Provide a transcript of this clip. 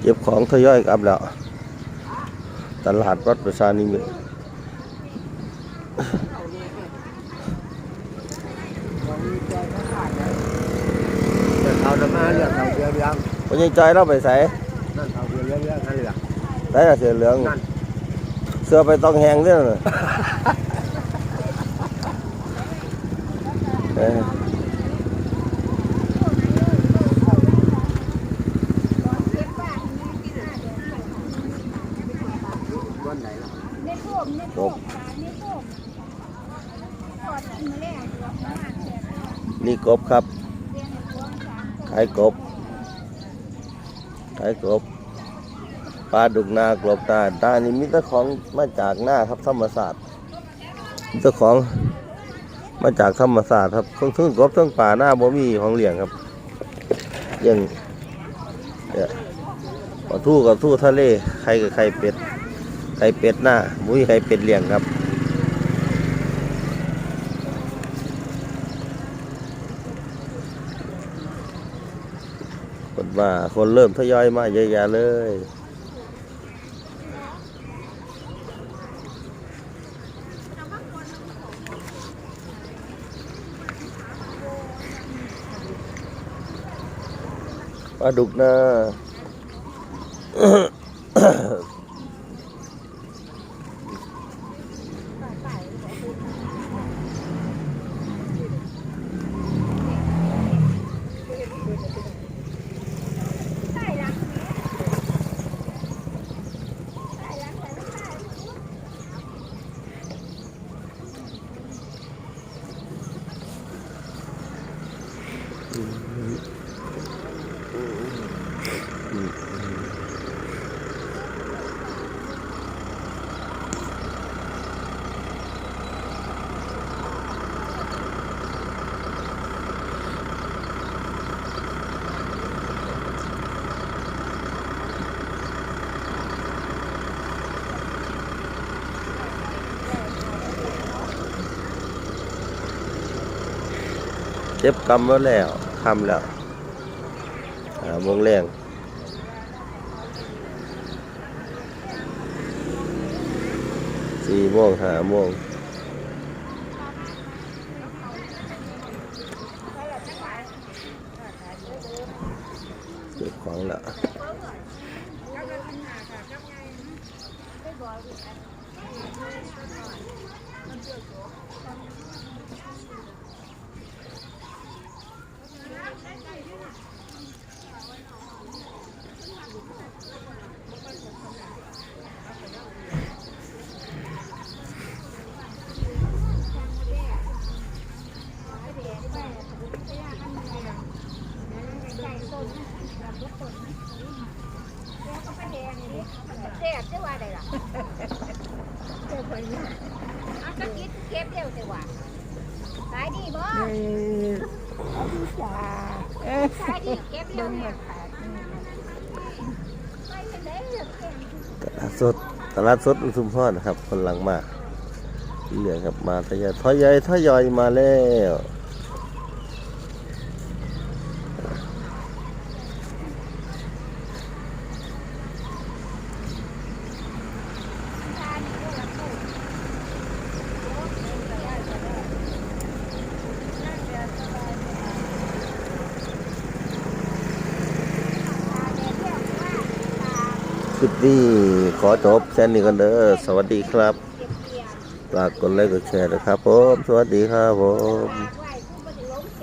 เก็บของทยอยกลับแล้ว ตลาดวัดประชานิมิตรเลือกเขาจะมาเลือกเขาเดียวเดียววันนี้จอยเราไปใส่นั่นเขาเดียวเดียวเดียวนั่นแหละใส่เสือเหลืองนั่นเสื้อไปต้องแหงเด้อน่ะเอ้ย จบนี่กบครับขายกบขายกบปลาดุกนากรบตาตานี่มีแต่ของมาจากหน้าครับธรรมศาสตร์มีแต่ของมาจากธรรมศาสตร์ครับทั้งทั้งกบทั้งป่าหน้าบ่มีของเลี้ยงครับเลี้ยงเนี่ยปลาทูกับทู่ทะเลไข่กับไข่เป็ด ไข่เป็ดหน้าบุ้ยไข่เป็ดเลี้ยงครับคนมาคนเริ่มทยอยมาเยอะแยะเลยปลาดุกนะ Mm-hmm. Mm-hmm. เจ็บกำมาแล้วทำแล้วหาโมงแรงสี่โมงหาโมงเก็บของแล้วแซ่บจะว่าได้ล่ะเจ้าคนนี้เอาสักนิดเก็บเร็วแต่ว่าขายดีบ่ขายดีเก็บเร็วเนี่ยไปเด้อเก็บตลาดสดตลาดสดอุทุมพรนะครับคนหลังมาเหลืองครับมาทยอยทยอยทยอยมาแล้ว คลิปนี้ขอจบแค่นี้กันเด้อสวัสดีครับฝากกดไลค์กดแชร์นะครับผม สวัสดีครับผม